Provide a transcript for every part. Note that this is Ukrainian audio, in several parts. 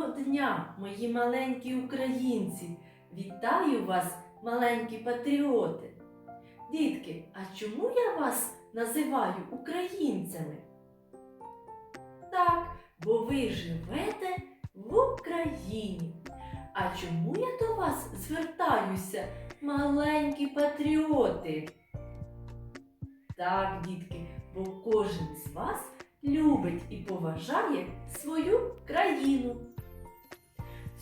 Доброго дня, мої маленькі українці! Вітаю вас, маленькі патріоти! Дітки, а чому я вас називаю українцями? Так, бо ви живете в Україні. А чому я до вас звертаюся, маленькі патріоти? Так, дітки, бо кожен з вас любить і поважає свою країну.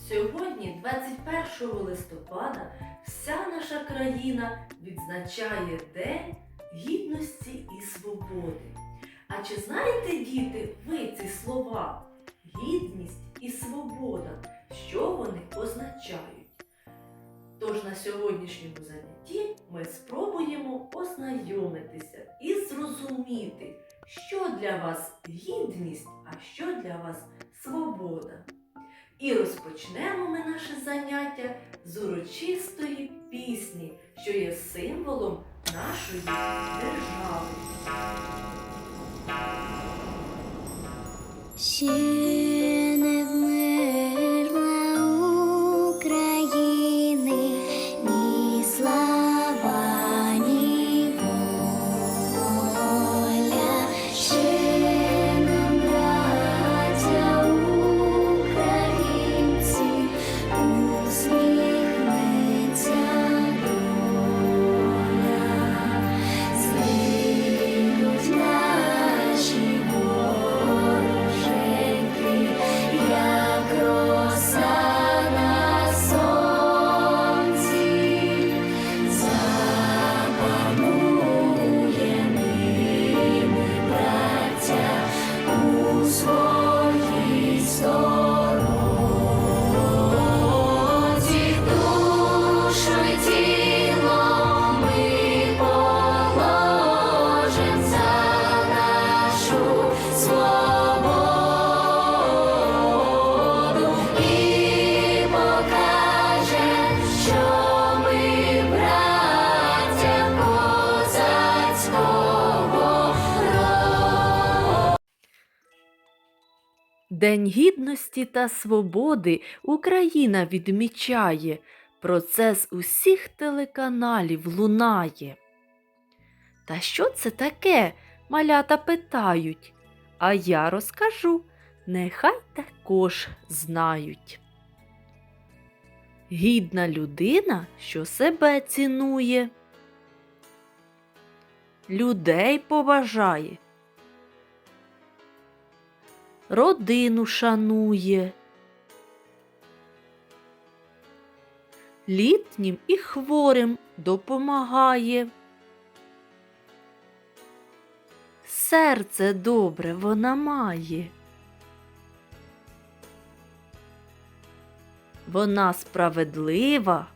Сьогодні, 21 листопада, вся наша країна відзначає День гідності і свободи. А чи знаєте, діти, ви ці слова? Гідність і свобода, що вони означають? Тож на сьогоднішньому занятті ми спробуємо ознайомитися і зрозуміти, що для вас гідність, а що для вас свобода. І розпочнемо ми наше заняття з урочистої пісні, що є символом нашої держави. Ще День гідності та свободи Україна відмічає. Про це з усіх телеканалів лунає. Та що це таке? Малята питають. А я розкажу, нехай також знають. Гідна людина, що себе цінує, людей поважає, родину шанує, літнім і хворим допомагає. Серце добре вона має. Вона справедлива.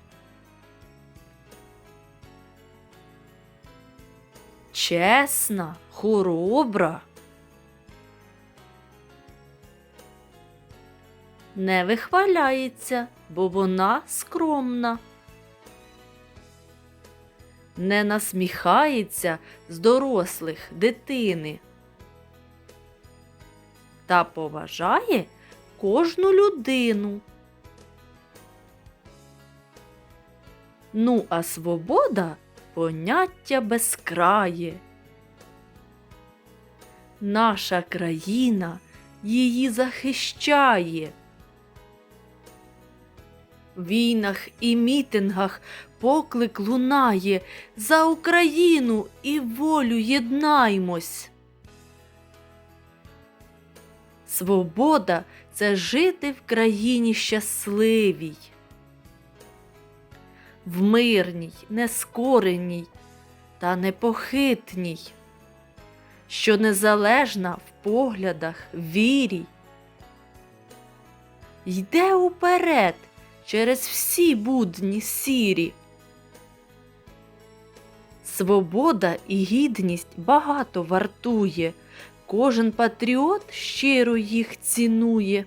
Чесна, хоробра. Не вихваляється, бо вона скромна. Не насміхається з дорослих дитини. Та поважає кожну людину. Ну, а свобода поняття безкрає. Наша країна її захищає. Війнах і мітингах поклик лунає за Україну і волю єднаймось. Свобода це жити в країні щасливій, в мирній, нескореній та непохитній, що незалежна в поглядах, вірі. Йде уперед через всі будні сірі. Свобода і гідність багато вартує, кожен патріот щиро їх цінує.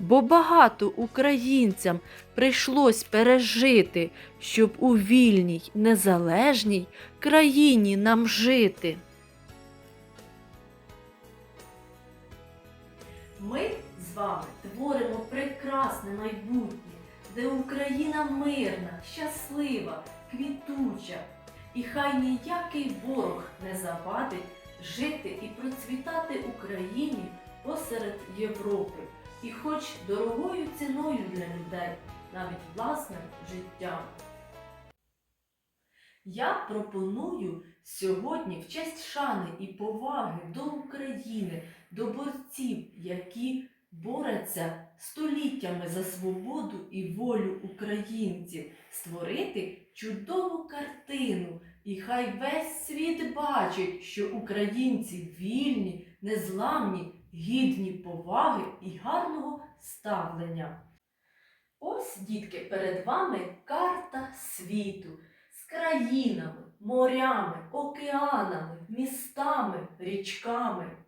Бо багато українцям прийшлось пережити, щоб у вільній, незалежній країні нам жити. Ми з вами творимо прекрасне майбутнє, де Україна мирна, щаслива, квітуча, і хай ніякий ворог не завадить жити і процвітати Україні посеред Європи, і хоч дорогою ціною для людей, навіть власним життям. Я пропоную сьогодні в честь шани і поваги до України, до борців, які борються століттями за свободу і волю українців, створити чудову картину. І хай весь світ бачить, що українці вільні, незламні, гідні поваги і гарного ставлення. Ось, дітки, перед вами карта світу з країнами, морями, океанами, містами, річками.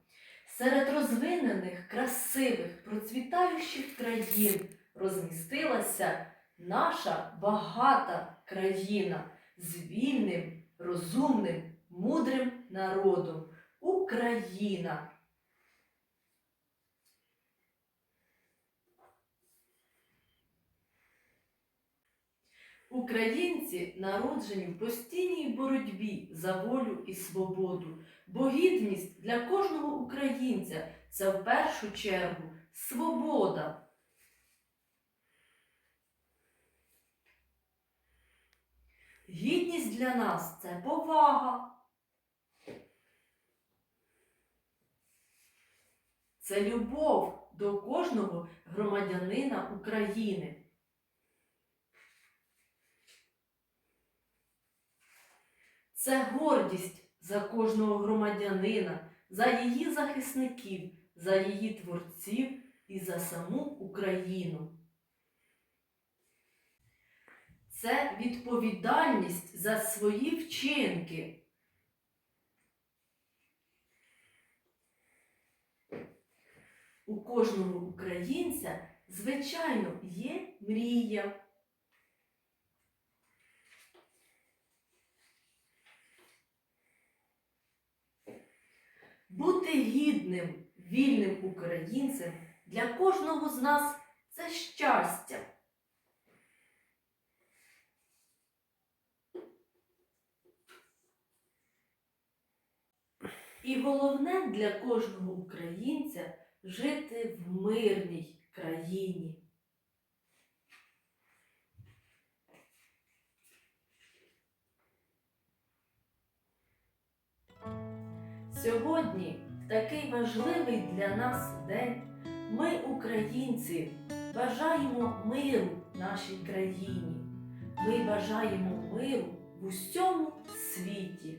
Серед розвинених, красивих, процвітаючих країн розмістилася наша багата країна з вільним, розумним, мудрим народом Україна. Українці народжені в постійній боротьбі за волю і свободу, бо гідність для кожного українця це в першу чергу свобода. Гідність для нас це повага. Це любов до кожного громадянина України. Це гордість за кожного громадянина, за її захисників, за її творців і за саму Україну. Це відповідальність за свої вчинки. У кожного українця, звичайно, є мрія. Бути гідним, вільним українцем для кожного з нас це щастя. І головне для кожного українця жити в мирній країні. Сьогодні, в такий важливий для нас день, ми, українці, бажаємо миру нашій країні. Ми бажаємо миру в усьому світі.